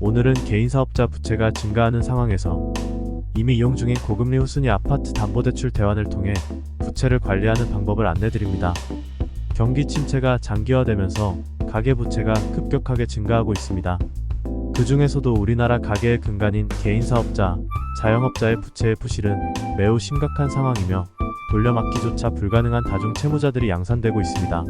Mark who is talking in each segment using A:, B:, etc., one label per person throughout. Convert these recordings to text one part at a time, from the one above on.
A: 오늘은 개인 사업자 부채가 증가하는 상황에서 이미 이용 중인 고금리 후순위 아파트 담보대출 대환을 통해 부채를 관리하는 방법을 안내드립니다. 경기 침체가 장기화되면서 가계 부채가 급격하게 증가하고 있습니다. 그 중에서도 우리나라 가계의 근간인 개인 사업자, 자영업자의 부채의 부실은 매우 심각한 상황이며 돌려막기조차 불가능한 다중 채무자들이 양산되고 있습니다.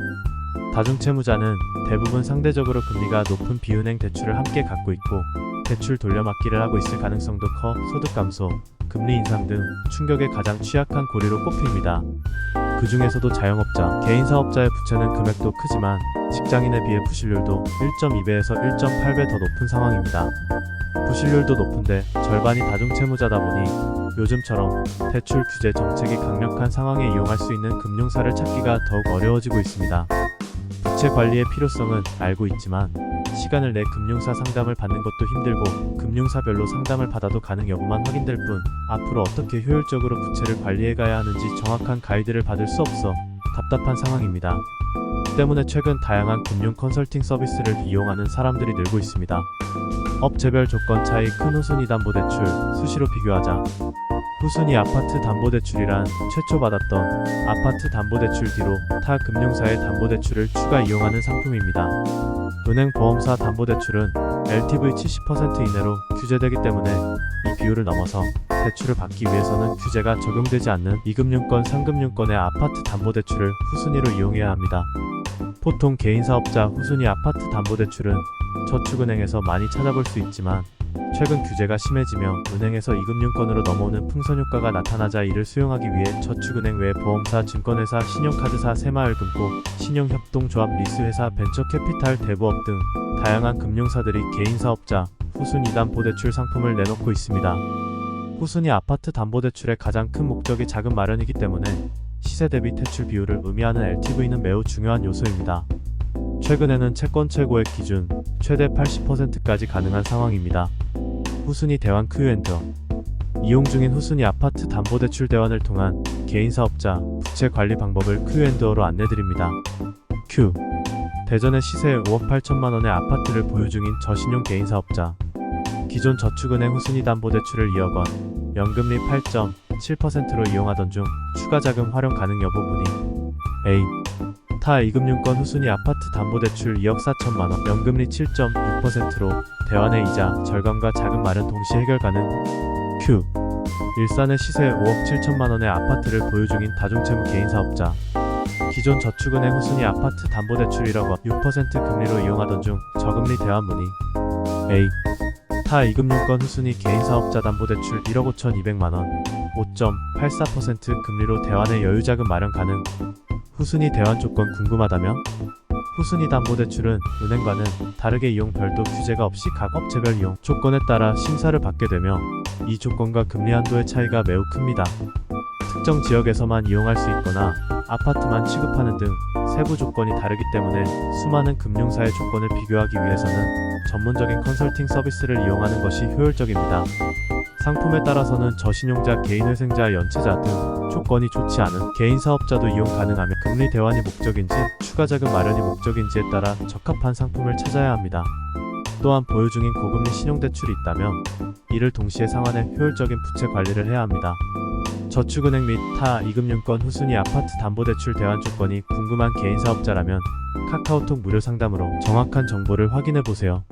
A: 다중채무자는 대부분 상대적으로 금리가 높은 비은행 대출을 함께 갖고 있고 대출 돌려막기를 하고 있을 가능성도 커 소득 감소, 금리 인상 등 충격에 가장 취약한 고리로 꼽힙니다. 그 중에서도 자영업자, 개인 사업자의 부채는 금액도 크지만 직장인에 비해 부실률도 1.2배에서 1.8배 더 높은 상황입니다. 부실률도 높은데 절반이 다중채무자다 보니 요즘처럼 대출 규제 정책이 강력한 상황에 이용할 수 있는 금융사를 찾기가 더욱 어려워지고 있습니다. 부채 관리의 필요성은 알고 있지만 시간을 내 금융사 상담을 받는 것도 힘들고 금융사별로 상담을 받아도 가능 여부만 확인될 뿐 앞으로 어떻게 효율적으로 부채를 관리해 가야 하는지 정확한 가이드를 받을 수 없어 답답한 상황입니다. 때문에 최근 다양한 금융 컨설팅 서비스를 이용하는 사람들이 늘고 있습니다. 업체별 조건 차이 큰 후순위 담보대출 수시로 비교하자 후순위 아파트 담보대출이란 최초 받았던 아파트 담보대출 뒤로 타 금융사의 담보대출을 추가 이용하는 상품입니다. 은행 보험사 담보대출은 LTV 70% 이내로 규제되기 때문에 이 비율을 넘어서 대출을 받기 위해서는 규제가 적용되지 않는 2금융권, 3금융권의 아파트 담보대출을 후순위로 이용해야 합니다. 보통 개인 사업자 후순위 아파트 담보대출은 저축은행에서 많이 찾아볼 수 있지만 최근 규제가 심해지며 은행에서 2금융권으로 넘어오는 풍선 효과가 나타나자 이를 수용하기 위해 저축은행 외 보험사, 증권회사, 신용카드사, 새마을금고, 신용협동조합, 리스회사, 벤처캐피탈, 대부업 등 다양한 금융사들이 개인 사업자 후순위 담보대출 상품을 내놓고 있습니다. 후순위 아파트 담보대출의 가장 큰 목적이 자금 마련이기 때문에 시세 대비 대출 비율을 의미하는 LTV는 매우 중요한 요소입니다. 최근에는 채권 최고액 기준 최대 80%까지 가능한 상황입니다. 후순위 대환 큐앤더. 이용 중인 후순위 아파트 담보대출 대환을 통한 개인 사업자 부채 관리 방법을 큐앤더로 안내드립니다. 큐. 대전의 시세 5억 8천만 원의 아파트를 보유 중인 저신용 개인 사업자. 기존 저축은행 후순위 담보대출을 2억 원 연금리 8.7%로 이용하던 중 추가 자금 활용 가능 여부 문의. A 타 2금융권 후순위 아파트 담보대출 2억 4천만 원, 연금리 7.6%로 대환의 이자, 절감과 자금 마련 동시 해결 가능. Q. 일산의 시세 5억 7천만 원의 아파트를 보유 중인 다중채무 개인 사업자. 기존 저축은행 후순위 아파트 담보대출 1억 원, 6% 금리로 이용하던 중 저금리 대환 문의. A. 타 2금융권 후순위 개인 사업자 담보대출 1억 5천 2백만 원, 5.84% 금리로 대환의 여유자금 마련 가능. 후순위 대환 조건 궁금하다면 후순위 담보대출은 은행과는 다르게 이용 별도 규제가 없이 각 업체별 이용 조건에 따라 심사를 받게 되며 이 조건과 금리 한도의 차이가 매우 큽니다. 특정 지역에서만 이용할 수 있거나 아파트만 취급하는 등 세부 조건이 다르기 때문에 수많은 금융사의 조건을 비교하기 위해서는 전문적인 컨설팅 서비스를 이용하는 것이 효율적입니다. 상품에 따라서는 저신용자, 개인회생자, 연체자 등 조건이 좋지 않은 개인 사업자도 이용 가능하며 금리 대환이 목적인지 추가 자금 마련이 목적인지에 따라 적합한 상품을 찾아야 합니다. 또한 보유 중인 고금리 신용대출이 있다면 이를 동시에 상환해 효율적인 부채 관리를 해야 합니다. 저축은행 및타 2금융권 후순위 아파트 담보대출 대환 조건이 궁금한 개인 사업자라면 카카오톡 무료 상담으로 정확한 정보를 확인해 보세요.